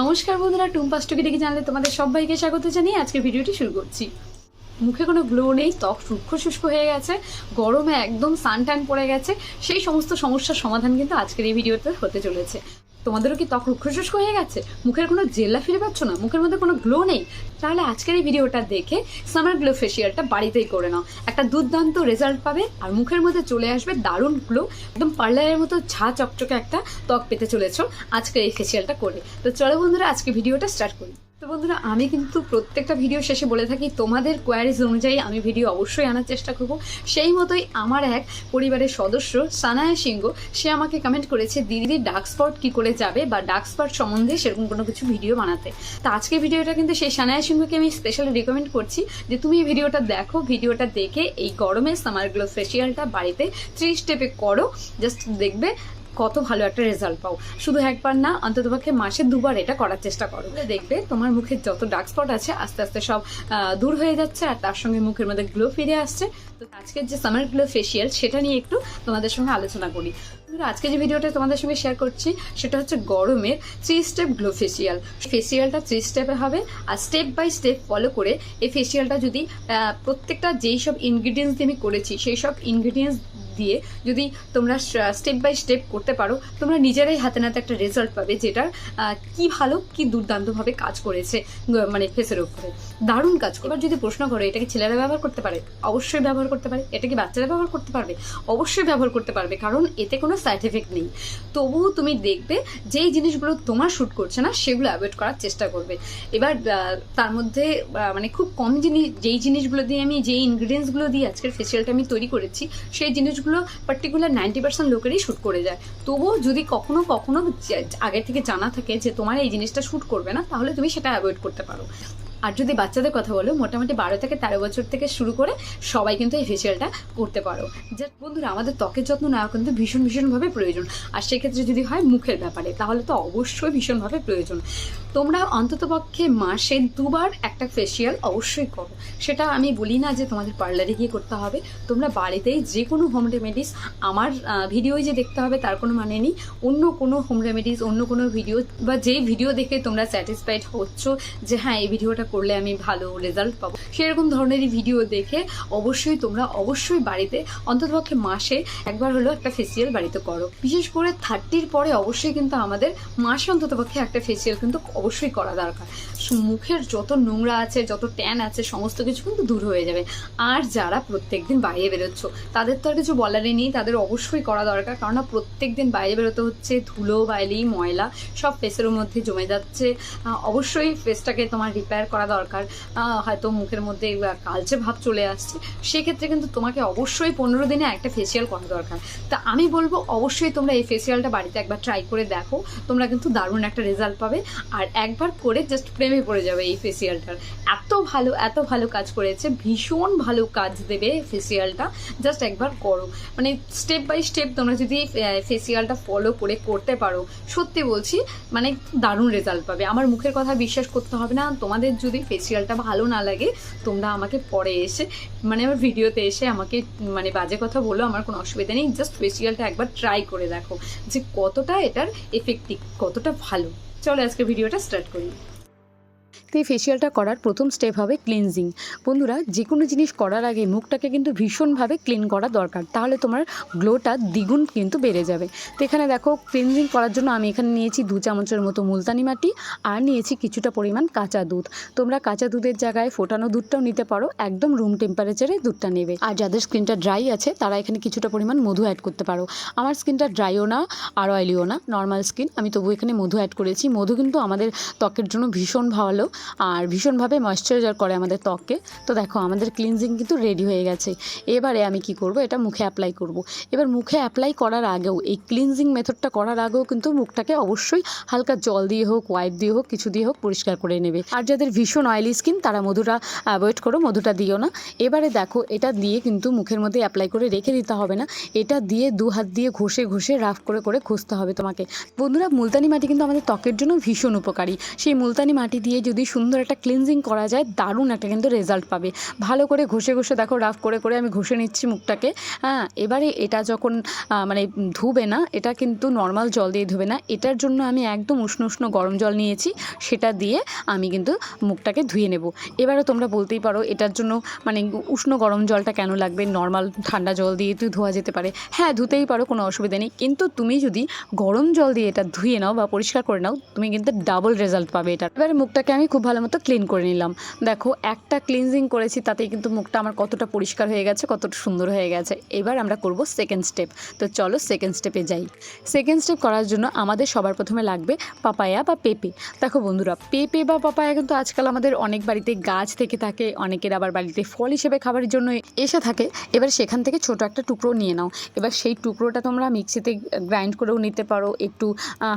নমস্কার বন্ধুরা টুম্পাস্টকে টুকি ডেকে জানলে তোমাদের সবাইকে স্বাগত জানিয়ে আজকে ভিডিওটি শুরু করছি। মুখে কোনো গ্লো নেই, ত্বক সূক্ষ্ম শুষ্ক হয়ে গেছে, গরমে একদম সান টান পড়ে গেছে, সেই সমস্ত সমস্যার সমাধান কিন্তু আজকের এই ভিডিওতে হতে চলেছে। তোমাদেরও কি ত্বক রুক্ষশুষ্ক হয়ে গেছে? মুখের কোনো জেল্লা ফিরে পাচ্ছ না? মুখের মধ্যে কোনো গ্লো নেই? তাহলে আজকের এই ভিডিওটা দেখে সামার গ্লো ফেসিয়ালটা বাড়িতেই করে নাও। একটা দুর্দান্ত রেজাল্ট পাবে আর মুখের মধ্যে চলে আসবে দারুণ গ্লো একদম পার্লারের মতো ঝা চকচকে একটা ত্বক পেতে চলেছ। আজকের এই ফেসিয়ালটা করে। তো চলো বন্ধুরা, আজকে ভিডিওটা স্টার্ট করি। বন্ধুরা, আমি কিন্তু প্রত্যেকটা ভিডিও শেষে বলে থাকি, তোমাদের কোয়ারিজ অনুযায়ী আমি ভিডিও অবশ্যই আনার চেষ্টা করব। সেই মতোই আমার এক পরিবারের সদস্য, সানায়া সিংহ, সে আমাকে কমেন্ট করেছে, দিদি ডার্ক স্পট কী করে যাবে বা ডার্ক স্পট সম্বন্ধে সেরকম কোনো কিছু ভিডিও বানাতে? তো আজকে ভিডিওটা কিন্তু সেই সানায়া সিংহকে আমি স্পেশালি রেকমেন্ড করছি যে, তুমি এই ভিডিওটা দেখো ভিডিওটা দেখে এই গরমে সামার গ্লো ফেসিয়ালটা বাড়িতে থ্রি স্টেপে করো জাস্ট দেখবে কত ভালো একটা রেজাল্ট পাও। শুধু একবার না, অন্ততপক্ষে মাসে দুবার এটা করার চেষ্টা করো। দেখবে তোমার মুখে যত ডার্ক স্পট আছে, আস্তে আস্তে সব দূর হয়ে যাচ্ছে আর তার সঙ্গে মুখের মধ্যে গ্লো ফিরে আসছে। তো আজকের যে সামার গ্লো ফেসিয়াল সেটা নিয়ে একটু তোমাদের সঙ্গে আলোচনা করি। আজকে যে ভিডিওটা তোমাদের সঙ্গে শেয়ার করছি, সেটা হচ্ছে গরমের থ্রি স্টেপ গ্লো ফেসিয়াল ফেসিয়ালটা থ্রি স্টেপে হবে আর স্টেপ বাই স্টেপ ফলো করে এই ফেসিয়ালটা যদি প্রত্যেকটা যেই সব ইনগ্রিডিয়েন্টস দিয়ে আমি করেছি, সেই সব ইনগ্রিডিয়েন্টস দিয়ে যদি তোমরা স্টেপ বাই স্টেপ করতে পারো, তোমরা নিজেরাই হাতে নাতে একটা রেজাল্ট পাবে যেটার কি ভালো, কি দুর্দান্তভাবে কাজ করেছে মানে ফেসের উপরে। দারুণ কাজ করে। যদি প্রশ্ন করো, এটা কি ছেলেরা ব্যবহার করতে পারে? অবশ্যই ব্যবহার করতে পারে। এটা কি বাচ্চারা ব্যবহার করতে পারবে? অবশ্যই ব্যবহার করতে পারবে, কারণ এতে কোনো সাইড এফেক্ট নেই। তবুও তুমি দেখবে, যেই জিনিসগুলো তোমার শ্যুট করছে না, সেগুলো অ্যাভয়েড করার চেষ্টা করবে। এবার তার মধ্যে মানে খুব কম জিনিস, যেই জিনিসগুলো দিয়ে আমি, যেই ইনগ্রিডিয়েন্টসগুলো দিয়ে আজকের ফেসিয়ালটা আমি তৈরি করেছি, সেই জিনিসগুলো পার্টিকুলার নাইনটি পার্সেন্ট লোকেরই শ্যুট করে যায়। তবুও যদি কখনো কখনো আগে থেকে জানা থাকে যে তোমার এই জিনিসটা শ্যুট করবে না, তাহলে তুমি সেটা অ্যাভয়েড করতে পারো। আর যদি বাচ্চাদের কথা বলো, মোটামুটি বারো থেকে তেরো বছর থেকে শুরু করে সবাই কিন্তু এই ফেসিয়ালটা করতে পারো। যে বন্ধুরা, আমাদের ত্বকের যত্ন নেওয়া কিন্তু ভীষণ ভীষণভাবে প্রয়োজন। আর সেক্ষেত্রে যদি হয় মুখের ব্যাপারে, তাহলে তো অবশ্যই ভীষণভাবে প্রয়োজন। তোমরা অন্ততপক্ষে মাসে দুবার একটা ফেসিয়াল অবশ্যই করো। সেটা আমি বলি না যে তোমাদের পার্লারে গিয়ে করতে হবে। তোমরা বাড়িতেই যে কোনো হোম রেমেডিস আমার ভিডিওই যে দেখতে হবে তার কোনো মানে নেই। অন্য কোনো হোম রেমেডিস অন্য কোনো ভিডিও বা যেই ভিডিও দেখে তোমরা স্যাটিসফাইড হচ্ছ যে হ্যাঁ এই ভিডিওটা করলে আমি ভালো রেজাল্ট পাবো। সেরকম ধরনেরই ভিডিও দেখে অবশ্যই তোমরা অবশ্যই বাড়িতে অন্ততপক্ষে মাসে একবার হলেও একটা ফেসিয়াল বাড়িতে করো। বিশেষ করে থার্টির পরে অবশ্যই কিন্তু আমাদের মাসে অন্ততপক্ষে একটা ফেসিয়াল কিন্তু অবশ্যই করা দরকার। মুখের যত নোংরা আছে, যত ট্যান আছে, সমস্ত কিছু কিন্তু দূর হয়ে যাবে। আর যারা প্রত্যেক দিন বাইরে বেরোচ্ছ, তাদের তো আর কিছু বলারই নেই, তাদের অবশ্যই করা দরকার। কারণ না প্রত্যেক দিন বাইরে বেরোতে হচ্ছে ধুলো, বাইলি, ময়লা, সব ফেসের মধ্যে জমে যাচ্ছে। অবশ্যই ফেসটাকে তোমার রিপেয়ার করা দরকার। হয়তো মুখের মধ্যে কালচে ভাব চলে আসছে। সেক্ষেত্রে কিন্তু তোমাকে অবশ্যই পনেরো দিনে একটা ফেসিয়াল করা দরকার। তা আমি বলব, অবশ্যই তোমরা এই ফেসিয়ালটা বাড়িতে একবার ট্রাই করে দেখো। তোমরা কিন্তু দারুণ একটা রেজাল্ট পাবে। আর একবার করে জাস্ট প্রেমে পড়ে যাবে এই ফেসিয়ালটার এত ভালো এত ভালো কাজ করেছে, ভীষণ ভালো কাজ দেবে ফেসিয়ালটা জাস্ট একবার করো। মানে স্টেপ বাই স্টেপ তোমরা যদি ফেসিয়ালটা ফলো করে করতে পারো, সত্যি বলছি মানে দারুণ রেজাল্ট পাবে। আমার মুখের কথা বিশ্বাস করতে হবে না। তোমাদের যদি ফেসিয়ালটা ভালো না লাগে, তোমরা আমাকে পরে এসে মানে আমার ভিডিওতে এসে আমাকে মানে বাজে কথা বলো, আমার কোনো অসুবিধা নেই। জাস্ট ফেসিয়ালটা একবার ট্রাই করে দেখো যে কতটা এটার এফেক্টিভ কতটা ভালো। চলো আজকে ভিডিওটা স্টার্ট করি। তো এই ফেসিয়ালটা করার প্রথম স্টেপ হবে ক্লিনজিং বন্ধুরা যে কোনো জিনিস করার আগে মুখটাকে কিন্তু ভীষণভাবে ক্লিন করা দরকার। তাহলে তোমার গ্লোটা দ্বিগুণ কিন্তু বেড়ে যাবে। তো এখানে দেখো ক্লিনজিং করার জন্য আমি এখানে নিয়েছি দু চামচের মতো মুলতানি মাটি আর নিয়েছি কিছুটা পরিমাণ কাঁচা দুধ। তোমরা কাঁচা দুধের জায়গায় ফোটানো দুধটাও নিতে পারো, একদম রুম টেম্পারেচারে দুধটা নেবে। আর যাদের স্কিনটা ড্রাই আছে, তারা এখানে কিছুটা পরিমাণ মধু অ্যাড করতে পারো। আমার স্কিনটা ড্রাইও না, আর অয়েলিও না নর্মাল স্কিন আমি তবু এখানে মধু অ্যাড করেছি। মধু কিন্তু আমাদের ত্বকের জন্য ভীষণ ভালো। আর ভীষণভাবে ময়শ্চারাইজার করে আমাদের ত্বককে। তো দেখো, আমাদের ক্লিনজিং কিন্তু রেডি হয়ে গেছে। এবারে আমি কি করব? এটা মুখে অ্যাপ্লাই করব। এবার মুখে অ্যাপ্লাই করার আগেও, এই ক্লিনজিং মেথডটা করার আগেও কিন্তু মুখটাকে অবশ্যই হালকা জল দিয়ে হোক ওয়াইপ দিয়ে হোক, কিছু দিয়ে হোক, পরিষ্কার করে নেবে। আর যাদের ভীষণ অয়েলি স্কিন তারা মধুটা অ্যাভয়েড করো, মধুটা দিও না। এবারে দেখো, এটা দিয়ে কিন্তু মুখের মধ্যে অ্যাপ্লাই করে রেখে দিতে হবে না। এটা দিয়ে দু হাত দিয়ে ঘষে ঘষে রাফ করে করে ঘষতে হবে তোমাকে। বন্ধুরা, মুলতানি মাটি কিন্তু আমাদের ত্বকের জন্য ভীষণ উপকারী। সেই মুলতানি মাটি দিয়ে যদি সুন্দর একটা ক্লিনজিং করা যায়, দারুণ একটা কিন্তু রেজাল্ট পাবে। ভালো করে ঘষে ঘষে দেখো রাফ করে করে আমি ঘষে নিচ্ছি মুখটাকে। হ্যাঁ এবারে এটা যখন মানে ধুবে না, এটা কিন্তু নর্মাল জল দিয়ে ধুবে না। এটার জন্য আমি একদম উষ্ণ উষ্ণ গরম জল নিয়েছি, সেটা দিয়ে আমি কিন্তু মুখটাকে ধুয়ে নেব। এবারে তোমরা বলতেই পারো, এটার জন্য মানে উষ্ণ গরম জলটা কেন লাগবে? নর্মাল ঠান্ডা জল দিয়ে তুই ধোয়া যেতে পারে। হ্যাঁ ধুতেই পারো, কোনো অসুবিধা নেই। কিন্তু তুমি যদি গরম জল দিয়ে এটা ধুয়ে নাও বা পরিষ্কার করে নাও, তুমি কিন্তু ডাবল রেজাল্ট পাবে এটা এবারে মুখটাকে আমি খুব ভালো মতো ক্লিন করে নিলাম। দেখো, একটা ক্লিনজিং করেছি, তাতেই কিন্তু মুখটা আমার কতটা পরিষ্কার হয়ে গেছে, কতটা সুন্দর হয়ে গেছে। এবার আমরা করব সেকেন্ড স্টেপ তো চলো সেকেন্ড স্টেপে যাই। সেকেন্ড স্টেপ করার জন্য আমাদের সবার প্রথমে লাগবে পাপায়া বা পেঁপে। দেখো বন্ধুরা, পেঁপে বা পাপায়া কিন্তু আজকাল আমাদের অনেক বাড়িতে গাছ থেকে থাকে, অনেকের আবার বাড়িতে ফল হিসেবে খাবারের জন্য এসে থাকে। এবার সেখান থেকে ছোট একটা টুকরো নিয়ে নাও। এবার সেই টুকরোটা তোমরা মিক্সিতে গ্রাইন্ড করেও নিতে পারো, একটু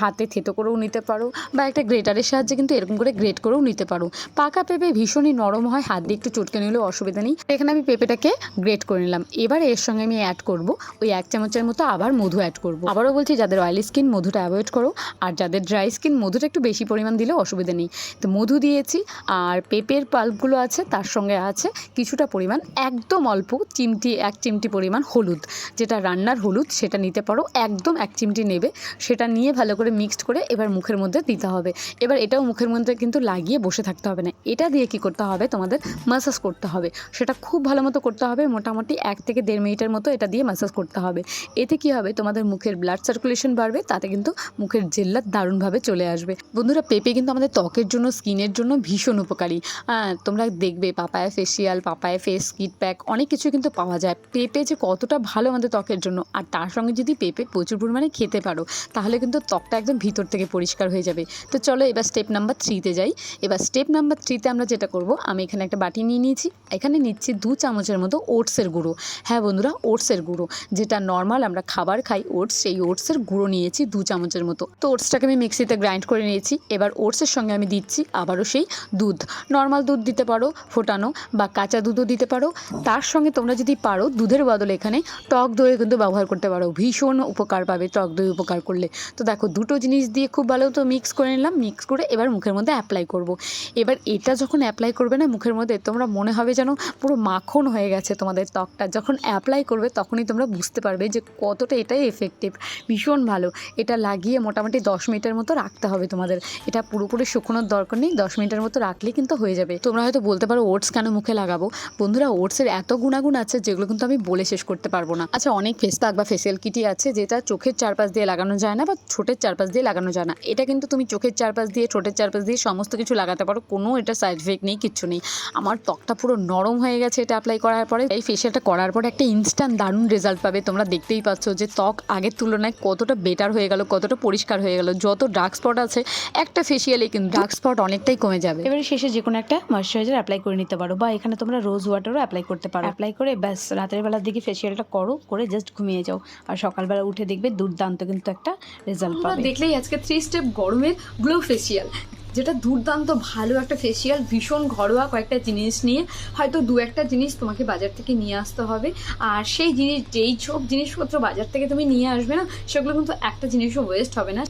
হাতে থেতো করেও নিতে পারো বা একটা গ্রেটারের সাহায্যে কিন্তু এরকম করে গ্রেট করেও নিতে পারো। পাকা পেঁপে ভীষণই নরম হয়, হাত দিয়ে একটু চটকে নিলেও অসুবিধা নেই। এখানে আমি পেঁপেটাকে গ্রেট করে নিলাম। এবার এর সঙ্গে আমি অ্যাড করব ওই এক চামচের মতো আবার মধু অ্যাড করব। আবারও বলছি, যাদের অয়েলি স্কিন মধুটা অ্যাভয়েড করো, আর যাদের ড্রাই স্কিন মধুটা একটু বেশি পরিমাণ দিলেও অসুবিধা নেই। তো মধু দিয়েছি, আর পেঁপের পাল্পগুলো আছে, তার সঙ্গে আছে কিছুটা পরিমাণ একদম অল্প চিমটি, এক চিমটি পরিমাণ হলুদ। যেটা রান্নার হলুদ, সেটা নিতে পারো, একদম এক চিমটি নেবে। সেটা নিয়ে ভালো করে মিক্সড করে এবার মুখের মধ্যে দিতে হবে। এবার এটাও মুখের মধ্যে কিন্তু লাগিয়ে বসে থাকতে হবে না। এটা দিয়ে কি করতে হবে? তোমাদের মাসাজ করতে হবে। সেটা খুব ভালো মতো করতে হবে, মোটামুটি এক থেকে দেড় মিনিটের মতো এটা দিয়ে মাসাজ করতে হবে। এতে কি হবে? তোমাদের মুখের ব্লাড সার্কুলেশন বাড়বে, তাতে কিন্তু মুখের জেল্লাত দারুণভাবে চলে আসবে। বন্ধুরা, পেঁপে কিন্তু আমাদের ত্বকের জন্য, স্কিনের জন্য ভীষণ উপকারী। হ্যাঁ তোমরা দেখবে, papaya facial papaya face kit pack অনেক কিছু কিন্তু পাওয়া যায়। পেঁপে যে কতটা ভালো আমাদের ত্বকের জন্য, আর তার সঙ্গে যদি পেঁপে প্রচুর পরিমাণে খেতে পারো, তাহলে কিন্তু ত্বকটা একদম ভিতর থেকে পরিষ্কার হয়ে যাবে। তো চলো এবার স্টেপ নাম্বার থ্রিতে যাই। এবার স্টেপ নাম্বার থ্রিতে আমরা যেটা করব, আমি এখানে একটা বাটি নিয়ে নিয়েছি। এখানে নিচ্ছি দু চামচের মতো ওটসের গুঁড়ো। হ্যাঁ বন্ধুরা, ওটসের গুঁড়ো। যেটা নর্মাল আমরা খাবার খাই ওটস, সেই ওটসের গুঁড়ো নিয়েছি দু চামচের মতো। তো ওটসটাকে আমি মিক্সিতে গ্রাইন্ড করে নিয়েছি। এবার ওটসের সঙ্গে আমি দিচ্ছি আবারও সেই দুধ। নর্মাল দুধ দিতে পারো, ফোটানো বা কাঁচা দুধও দিতে পারো। তার সঙ্গে তোমরা যদি পারো, দুধের বদলে এখানে টক দই কিন্তু ব্যবহার করতে পারো। ভীষণ উপকার পাবে টক দই উপকার করলে। তো দেখো, দুটো জিনিস দিয়ে খুব ভালো তো মিক্স করে নিলাম। মিক্স করে এবার মুখের মধ্যে অ্যাপ্লাই করব। এবার এটা যখন অ্যাপ্লাই করবে না মুখের মধ্যে, তোমরা মনে হবে যেন পুরো মাখন হয়ে গেছে তোমাদের ত্বকটা। যখন অ্যাপ্লাই করবে তখনই তোমরা বুঝতে পারবে যে কতটা এটাই এফেক্টিভ ভীষণ ভালো। এটা লাগিয়ে মোটামুটি দশ মিনিটের মতো রাখতে হবে তোমাদের। এটা পুরোপুরি শুকোনোর দরকার নেই, দশ মিনিটের মতো রাখলে কিন্তু হয়ে যাবে। তোমরা হয়তো বলতে পারো, ওটস কেন মুখে লাগাবো? বন্ধুরা, ওটসের এত গুণাগুণ আছে যেগুলো কিন্তু আমি বলে শেষ করতে পারব না। আচ্ছা অনেক ফেস বা ফেসিয়াল কিটি আছে যেটা চোখের চারপাশ দিয়ে লাগানো যায় না বা ঠোঁটের চারপাশ দিয়ে লাগানো যায় না। এটা কিন্তু তুমি চোখের চারপাশ দিয়ে, ঠোঁটের চারপাশ দিয়ে সমস্ত কিছু লাগাতে পারো কোনো এটা সাইড এফেক্ট নেই কিচ্ছু নেই। আমার ত্বকটা পুরো নরম হয়ে গেছে এটা অ্যাপ্লাই করার পরে। এই ফেসিয়ালটা করার পরে একটা ইনস্ট্যান্ট দারুণ রেজাল্ট পাবে তোমরা দেখতেই পাচ্ছ যে ত্বক আগের তুলনায় কতটা বেটার হয়ে গেল কতটা পরিষ্কার হয়ে গেল। যত ডার্ক স্পট আছে একটা ফেসিয়ালে কিন্তু ডার্ক স্পট অনেকটাই কমে যাবে। এবারে শেষে যে কোনো একটা ময়শ্চারাইজার অ্যাপ্লাই করে নিতে পারো বা এখানে তোমরা রোজ ওয়াটারও অ্যাপ্লাই করতে পারো। অ্যাপ্লাই করে ব্যাস রাতের বেলার দিকে ফেসিয়ালটা করো করে জাস্ট ঘুমিয়ে যাও। আর সকালবেলা উঠে দেখবে দুর্দান্ত কিন্তু একটা রেজাল্ট পাবে। দেখলেই আজকে থ্রি স্টেপ গরমের গ্লো ফেসিয়াল যেটা দুর্দান্ত, ভালো একটা ফেসিয়াল ভীষণ ঘরোয়া কয়েকটা জিনিস নিয়ে হয়তো দু একটা জিনিস তোমাকে বাজার থেকে নিয়ে আসতে হবে। আর সেই জিনিস, যেই সব জিনিসপত্র বাজার থেকে তুমি নিয়ে আসবে না, সেগুলো কিন্তু একটা জিনিসও ওয়েস্ট হবে না।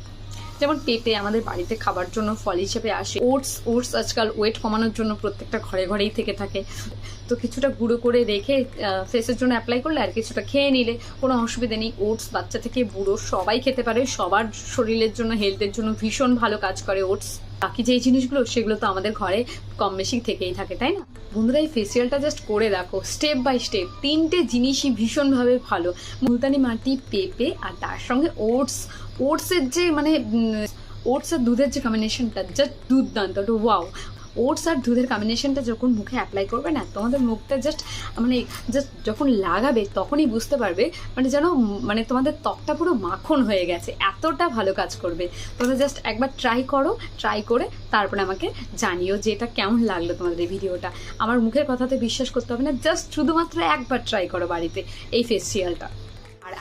যেমন পেঁপে আমাদের বাড়িতে খাবার জন্য ফল হিসেবে আসে, ওটস ওটস আজকাল ওয়েট কমানোর জন্য প্রত্যেকটা ঘরে ঘরেই থেকে থাকে। তো কিছুটা গুঁড়ো করে রেখে ফেসের জন্য অ্যাপ্লাই করলে আর কিছুটা খেয়ে নিলে কোনো অসুবিধা নেই। ওটস বাচ্চা থেকে বুড়ো সবাই খেতে পারে, সবার শরীরের জন্য হেলথের জন্য ভীষণ ভালো কাজ করে ওটস। বাকি যেই জিনিসগুলো, সেগুলো তো আমাদের ঘরে কম বেশি থেকেই থাকে, তাই না? বন্ধুরা, এই ফেসিয়ালটা জাস্ট করে দেখো স্টেপ বাই স্টেপ তিনটে জিনিসই ভীষণভাবে ভালো। মুলতানি মাটি, পেঁপে আর তার সঙ্গে ওটস ওটসের যে মানে ওটস আর দুধের যে কম্বিনেশনটা জাস্ট দুর্দান্ত ওয়াও ওটস আর দুধের কম্বিনেশনটা যখন মুখে অ্যাপ্লাই করবে না, তোমাদের মুখটা জাস্ট মানে জাস্ট যখন লাগাবে তখনই বুঝতে পারবে মানে যেন মানে তোমাদের ত্বকটা পুরো মাখন হয়ে গেছে, এতটা ভালো কাজ করবে। তোমরা জাস্ট একবার ট্রাই করো ট্রাই করে তারপরে আমাকে জানিও যে এটা কেমন লাগল তোমাদের এই ভিডিওটা আমার মুখের কথাতে বিশ্বাস করতে হবে না জাস্ট শুধুমাত্র একবার ট্রাই করো বাড়িতে এই ফেসিয়ালটা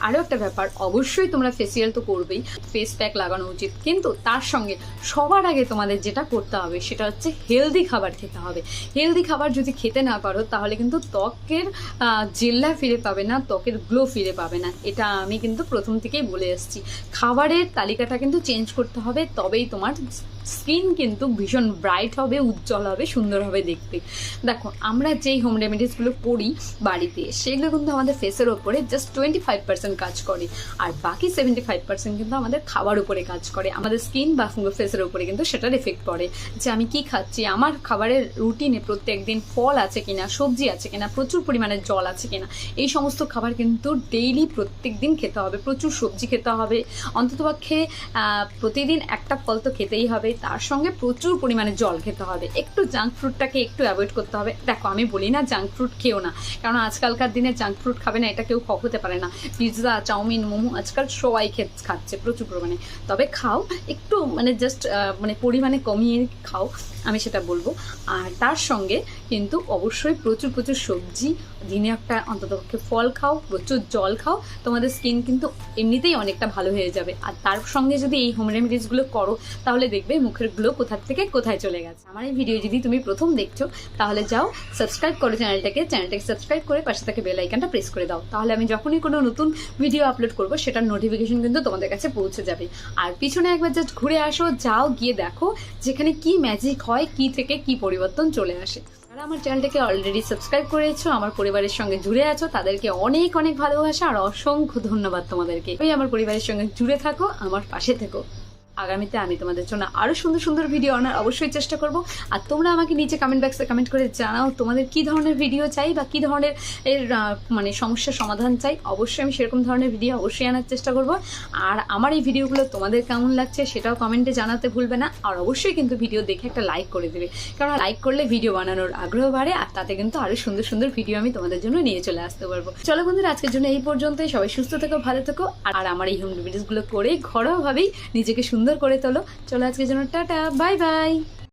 আরও একটা ব্যাপার, অবশ্যই তোমরা ফেসিয়াল তো করবেই ফেস প্যাক লাগানো উচিত। কিন্তু তার সঙ্গে সবার আগে তোমাদের যেটা করতে হবে, সেটা হচ্ছে হেলদি খাবার খেতে হবে। হেলদি খাবার যদি খেতে না পারো, তাহলে কিন্তু ত্বকের জেল্লা ফিরে পাবে না, ত্বকের গ্লো ফিরে পাবে না। এটা আমি কিন্তু প্রথম থেকেই বলে এসেছি। খাবারের তালিকাটা কিন্তু চেঞ্জ করতে হবে, তবেই তোমার স্কিন কিন্তু ভীষণ ব্রাইট হবে, উজ্জ্বল হবে, সুন্দর হবে দেখতে। দেখো, আমরা যেই হোম রেমেডিসগুলো করি বাড়িতে, সেগুলো কিন্তু আমাদের ফেসের ওপরে জাস্ট টোয়েন্টি ফাইভ পার্সেন্ট কাজ করে। আর বাকি সেভেন্টি ফাইভ পার্সেন্ট কিন্তু আমাদের খাবার উপরে কাজ করে। আমাদের স্কিন বা ফেসের উপরে কিন্তু সেটার এফেক্ট পড়ে। যে আমি কি খাচ্ছি, আমার খাবারের রুটিনে প্রত্যেক দিন ফল আছে কিনা, সবজি আছে কিনা, প্রচুর পরিমাণে জল আছে কিনা, এই সমস্ত খাবার কিন্তু ডেইলি প্রত্যেক দিন খেতে হবে, প্রচুর সবজি খেতে হবে। অন্ততপক্ষে প্রতিদিন একটা ফল তো খেতেই হবে। তার সঙ্গে প্রচুর পরিমাণে জল খেতে হবে। একটু জাঙ্ক ফ্রুটটাকে একটু অ্যাভয়েড করতে হবে। দেখো, আমি বলি না জাঙ্ক ফ্রুট খেও না। কারণ আজকালকার দিনে জাঙ্ক ফ্রুট খাবে না, এটা কেউ হতে পারে না। পিৎজা চাউমিন মোমো আজকাল সবাই খাচ্ছে প্রচুর পরিমাণে। তবে খাও, একটু মানে জাস্ট মানে পরিমাণে কমিয়ে খাও, আমি সেটা বলব। আর তার সঙ্গে কিন্তু অবশ্যই প্রচুর প্রচুর সবজি, দিনে একটা অন্ততপক্ষে ফল খাও, প্রচুর জল খাও। তোমাদের স্কিন কিন্তু এমনিতেই অনেকটা ভালো হয়ে যাবে। আর তার সঙ্গে যদি এই হোম রেমেডিসগুলো করো, তাহলে দেখবে মুখের গ্লো কোথা থেকে কোথায় চলে গেছে? আমার এই ভিডিও যদি তুমি প্রথম দেখছ, তাহলে যাও সাবস্ক্রাইব করো চ্যানেলটাকে চ্যানেলটাকে সাবস্ক্রাইব করে পাশে থেকে বেল আইকনটা প্রেস করে দাও। তাহলে আমি যখনই কোনো নতুন ভিডিও আপলোড করব, সেটার নোটিফিকেশন কিন্তু তোমাদের কাছে পৌঁছে যাবে। আর পিছনে একবার জাস্ট ঘুরে আসো, যাও, গিয়ে দেখো যেখানে কি ম্যাজিক হয়, কি থেকে কি পরিবর্তন চলে আসে। যারা আমার চ্যানেলটাকে অলরেডি সাবস্ক্রাইব করেছ, আমার পরিবারের সঙ্গে জুড়ে আছো, তাদেরকে অনেক অনেক ভালোবাসা আর অসংখ্য ধন্যবাদ তোমাদেরকে। ওই আমার পরিবারের সঙ্গে জুড়ে থাকো, আমার পাশে থেকো। আগামীতে আমি তোমাদের জন্য আরও সুন্দর সুন্দর ভিডিও আনার অবশ্যই চেষ্টা করব। আর তোমরা আমাকে নিচে কমেন্ট বক্সে কমেন্ট করে জানাও তোমাদের কি ধরনের ভিডিও চাই বা কি ধরনের এর মানে সমস্যার সমাধান চাই। অবশ্যই আমি সেরকম ধরনের ভিডিও অবশ্যই আনার চেষ্টা করব। আর আমার এই ভিডিওগুলো তোমাদের কেমন লাগছে সেটাও কমেন্টে জানাতে ভুলবে না। আর অবশ্যই কিন্তু ভিডিও দেখে একটা লাইক করে দেবে। কারণ লাইক করলে ভিডিও বানানোর আগ্রহ বাড়ে আর তাতে কিন্তু আরও সুন্দর সুন্দর ভিডিও আমি তোমাদের জন্য নিয়ে চলে আসতে পারব। চলো বন্ধুরা, আজকের জন্য এই পর্যন্তই। সবাই সুস্থ থেকো, ভালো থেকো। আর আমার এই হোম ভিডিওসগুলো করে ঘরোয়াভাবেই নিজেকে সুন্দর করে তোলো। চলো আজকে জন্য টাটা বাই বাই।